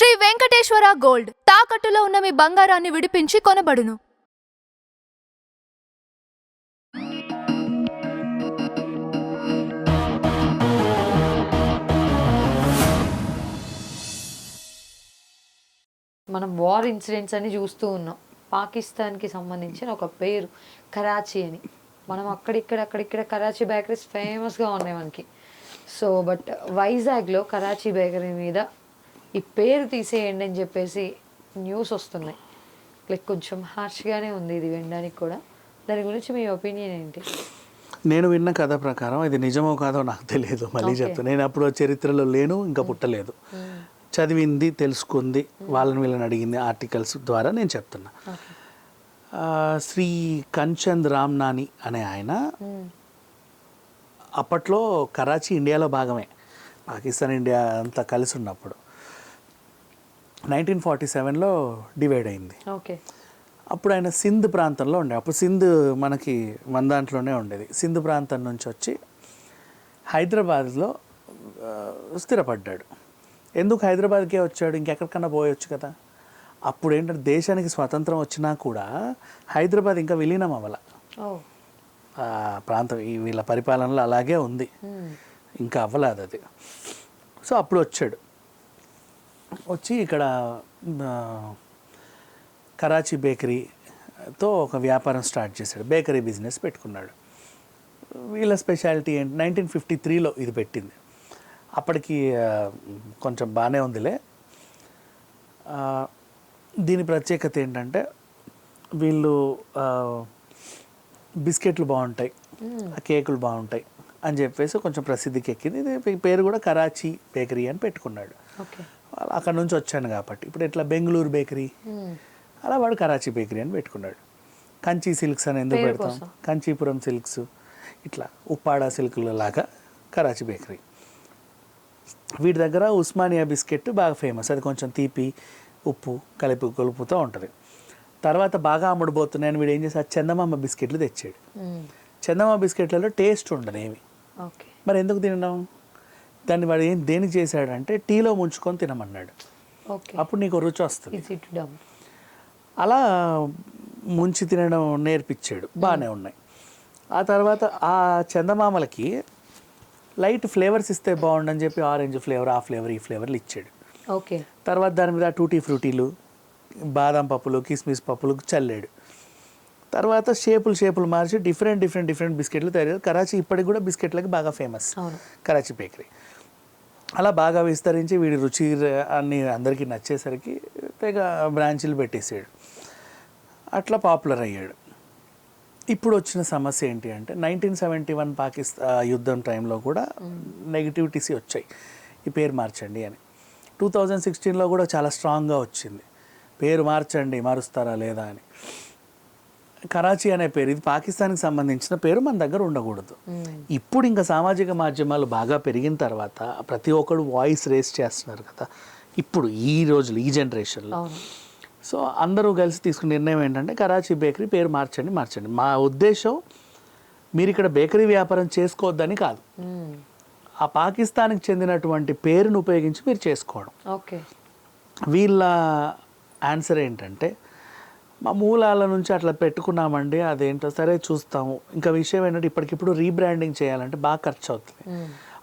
Shri Venkateswara gold. తాకట్టులో ఉన్న మీ బంగారాన్ని విడిపించి కొనబడును. మనం వార్ ఇన్సిడెంట్స్ అని చూస్తూ ఉన్నాం. పాకిస్తాన్కి సంబంధించిన ఒక పేరు కరాచీ అని. మనం అక్కడిక్కడ అక్కడిక్కడ కరాచీ బేకరీస్ ఫేమస్గా ఉన్నాయి మనకి. సో బట్ వైజాగ్లో కరాచీ బేకరీ మీద ఈ పేరు తీసేయండి అని చెప్పేసి న్యూస్ వస్తున్నాయి. లైక్ కొంచెం హార్ష్గానే ఉంది ఇది వినడానికి కూడా. దాని గురించి మీ ఒపీనియన్ ఏంటి? నేను విన్న కథ ప్రకారం ఇది నిజమో కాదో నాకు తెలియదు. మళ్ళీ. చెప్తాను నేను అప్పుడు చరిత్రలో లేను ఇంకా పుట్టలేదు. చదివింది తెలుసుకుంది వాళ్ళని వీళ్ళని అడిగింది ఆర్టికల్స్ ద్వారా నేను చెప్తున్నా. శ్రీ కంచంద్ రామ్నాని అనే ఆయన అప్పట్లో కరాచీ ఇండియాలో భాగమే. పాకిస్తాన్ ఇండియా అంతా కలిసి ఉన్నప్పుడు. నైన్టీన్ ఫార్టీ సెవెన్లో డివైడ్ అయింది. ఓకే. అప్పుడు ఆయన సింధ్ ప్రాంతంలో ఉండే అప్పుడు సింధ్ మనకి మన దాంట్లోనే ఉండేది. సింధ్ ప్రాంతం నుంచి వచ్చి హైదరాబాద్లో స్థిరపడ్డాడు. ఎందుకు హైదరాబాద్కే వచ్చాడు? ఇంకెక్కడికన్నా పోయొచ్చు కదా. అప్పుడు ఏంటంటే దేశానికి స్వాతంత్రం వచ్చినా కూడా హైదరాబాద్ ఇంకా విలీనం అవ్వాల. ప్రాంతం ఈ వీళ్ళ పరిపాలనలో అలాగే ఉంది. ఇంకా అవ్వలేదు అది. సో అప్పుడు వచ్చాడు. వచ్చి ఇక్కడ కరాచీ బేకరీతో ఒక వ్యాపారం స్టార్ట్ చేశాడు. బేకరీ బిజినెస్ పెట్టుకున్నాడు. వీళ్ళ స్పెషాలిటీ ఏంటి? నైన్టీన్ ఫిఫ్టీ త్రీలో ఇది పెట్టింది. అప్పటికి కొంచెం బాగానే ఉందిలే. దీని ప్రత్యేకత ఏంటంటే వీళ్ళు బిస్కెట్లు బాగుంటాయి. కేకులు బాగుంటాయి. అని చెప్పేసి కొంచెం ప్రసిద్ధికి ఎక్కింది. ఇది పేరు కూడా కరాచీ బేకరీ అని పెట్టుకున్నాడు. అక్కడ నుంచి వచ్చాను కాబట్టి. ఇప్పుడు ఇట్లా బెంగళూరు బేకరీ. అలా వాడు కరాచీ బేకరీ అని పెట్టుకున్నాడు. కంచి సిల్క్స్ అని ఎందుకు పెడతాం. కంచీపురం సిల్క్స్. ఇట్లా ఉప్పాడ సిల్క్ల లాగా కరాచీ బేకరీ. వీటి దగ్గర ఉస్మానియా బిస్కెట్ బాగా ఫేమస్. అది కొంచెం తీపి ఉప్పు కలిపి కలుపుతూ ఉంటుంది. తర్వాత బాగా అమ్ముడుపోతున్నాయని వీడు ఏం చేశాడు? చందమామ బిస్కెట్లు తెచ్చాడు. చందమామ బిస్కెట్లలో టేస్ట్ ఉండదు ఏమి. ఓకే. మరి ఎందుకు తినడం? దాన్ని వాడు ఏం దేనికి చేశాడంటే టీలో ముంచుకొని తినమన్నాడు. ఓకే. అప్పుడు నీకు రుచి వస్తుంది. అలా ముంచి తినడం నేర్పించాడు. బాగానే ఉన్నాయి. ఆ తర్వాత ఆ చందమామలకి లైట్ ఫ్లేవర్స్ ఇస్తే బాగుండని చెప్పి ఆరెంజ్ ఫ్లేవర్ ఆ ఫ్లేవర్ ఈ ఫ్లేవర్లు ఇచ్చాడు. ఓకే. తర్వాత దాని మీద టూటీ ఫ్రూటీలు బాదం పప్పులు కిస్మిస్ పప్పులు చల్లాడు. తర్వాత షేపులు షేపులు మార్చి డిఫరెంట్ డిఫరెంట్ డిఫరెంట్ బిస్కెట్లు తయారు. కరాచీ ఇప్పటికి కూడా బిస్కెట్లకి బాగా ఫేమస్. కరాచీ బేకరీ. అలా బాగా విస్తరించి వీడి రుచి అన్ని అందరికీ నచ్చేసరికి తెగ బ్రాంచీలు పెట్టేసాడు. అట్లా పాపులర్ అయ్యాడు. ఇప్పుడు వచ్చిన సమస్య ఏంటి అంటే నైన్టీన్ సెవెంటీ వన్ పాకిస్తాన్ యుద్ధం టైంలో కూడా నెగిటివిటీసీ వచ్చాయి. ఈ పేరు మార్చండి అని. టూ థౌజండ్ సిక్స్టీన్లో కూడా చాలా స్ట్రాంగ్గా వచ్చింది. పేరు మార్చండి మారుస్తారా లేదా అని. కరాచీ అనే పేరు ఇది పాకిస్తాన్కి సంబంధించిన పేరు మన దగ్గర ఉండకూడదు. ఇప్పుడు ఇంకా సామాజిక మాధ్యమాలు బాగా పెరిగిన తర్వాత ప్రతి ఒక్కడు వాయిస్ రేస్ చేస్తున్నారు కదా. ఇప్పుడు ఈ రోజులు ఈ జనరేషన్లో. సో అందరూ కలిసి తీసుకున్న నిర్ణయం ఏంటంటే కరాచీ బేకరీ పేరు మార్చండి మార్చండి. మా ఉద్దేశం మీరు ఇక్కడ బేకరీ వ్యాపారం చేసుకోవద్దని కాదు. ఆ పాకిస్తాన్కి చెందినటువంటి పేరును ఉపయోగించి మీరు చేసుకోవడం. ఓకే. వీళ్ళ ఆన్సర్ ఏంటంటే మా మూలాల నుంచి అట్లా పెట్టుకున్నామండి అదేంటో. సరే చూస్తాము. ఇంకా విషయం ఏంటంటే ఇప్పటికిప్పుడు రీబ్రాండింగ్ చేయాలంటే బాగా ఖర్చు అవుతుంది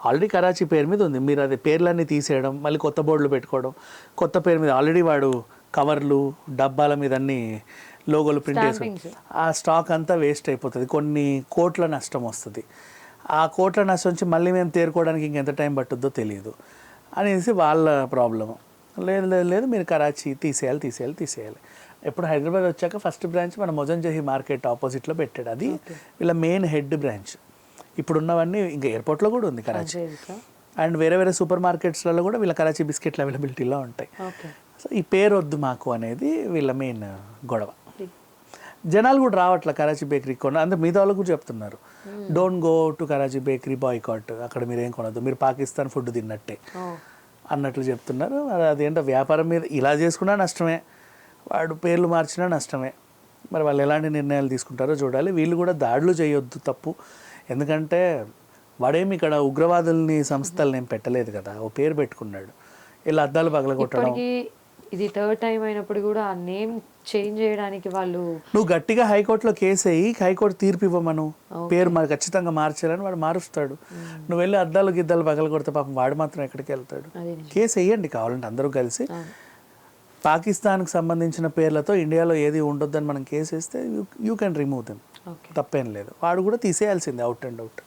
ఆల్రెడీ కరాచీ పేరు మీద ఉంది. మీరు అది పేర్లన్నీ తీసేయడం మళ్ళీ కొత్త బోర్డులు పెట్టుకోవడం. కొత్త పేరు మీద ఆల్రెడీ వాడు కవర్లు డబ్బాల మీద అన్ని లోగోలు ప్రింట్ చేసి. ఆ స్టాక్ అంతా వేస్ట్ అయిపోతుంది. కొన్ని కోట్ల నష్టం వస్తుంది. ఆ కోట్ల నష్టం నుంచి మళ్ళీ మేము తేరుకోవడానికి ఇంకెంత టైం పట్టుద్దో తెలియదు అనేసి వాళ్ళ ప్రాబ్లము. లేదు లేదు లేదు మీరు కరాచీ తీసేయాలి తీసేయాలి తీసేయాలి. ఎప్పుడు హైదరాబాద్ వచ్చాక ఫస్ట్ బ్రాంచ్ మన మొజంజహి మార్కెట్ ఆపోజిట్లో పెట్టాడు. అది వీళ్ళ మెయిన్ హెడ్ బ్రాంచ్. ఇప్పుడు ఉన్నవన్నీ ఇంకా ఎయిర్పోర్ట్లో కూడా ఉంది కరాచీ. అండ్ వేరే వేరే సూపర్ మార్కెట్స్లలో కూడా వీళ్ళ కరాచీ బిస్కెట్లు అవైలబిలిటీలో ఉంటాయి. సో ఈ పేరు వద్దు మాకు అనేది వీళ్ళ మెయిన్ గొడవ. జనాలు కూడా రావట్లే కరాచీ బేకరీ కొన అంటే మిగతా వాళ్ళు కూడా చెప్తున్నారు. Don't go to Karachi bakery boycott అక్కడ మీరు ఏం కొనద్దు. మీరు పాకిస్తాన్ ఫుడ్ తిన్నట్టే. అన్నట్లు చెప్తున్నారు. అదేంటో వ్యాపారం మీద ఇలా చేసుకున్నా నష్టమే. వాడు పేర్లు మార్చినా నష్టమే. మరి వాళ్ళు ఎలాంటి నిర్ణయాలు తీసుకుంటారో చూడాలి. వీళ్ళు కూడా దాడులు చేయొద్దు తప్పు. ఎందుకంటే వాడేమి ఇక్కడ ఉగ్రవాదుల్ని సంస్థల్ని ఏం పెట్టలేదు కదా. ఓ పేరు పెట్టుకున్నాడు. ఇలా అద్దాలు పగలగొట్టడం. ఇది థర్డ్ టైం అయినప్పుడు కూడా ఆ నేమ్ చేంజ్ చేయడానికి వాళ్ళు నువ్వు గట్టిగా హైకోర్టులో కేసు అయ్యి హైకోర్టు తీర్పు ఇవ్వమను. పేరు మరి ఖచ్చితంగా మార్చాలని వాడు మారుస్తాడు. నువ్వు వెళ్ళి అద్దాలు గిద్దాలు పగల కొడితే పాపం వాడు మాత్రం ఎక్కడికి వెళ్తాడు. కేసు వేయండి కావాలంటే అందరూ కలిసి. పాకిస్తాన్కి సంబంధించిన పేర్లతో ఇండియాలో ఏది ఉండొద్దని మనం కేసు వేస్తే యూ కెన్ రిమూవ్ దెమ్ తప్పేం లేదు. వాడు కూడా తీసేయాల్సిందే అవుట్ అండ్ అవుట్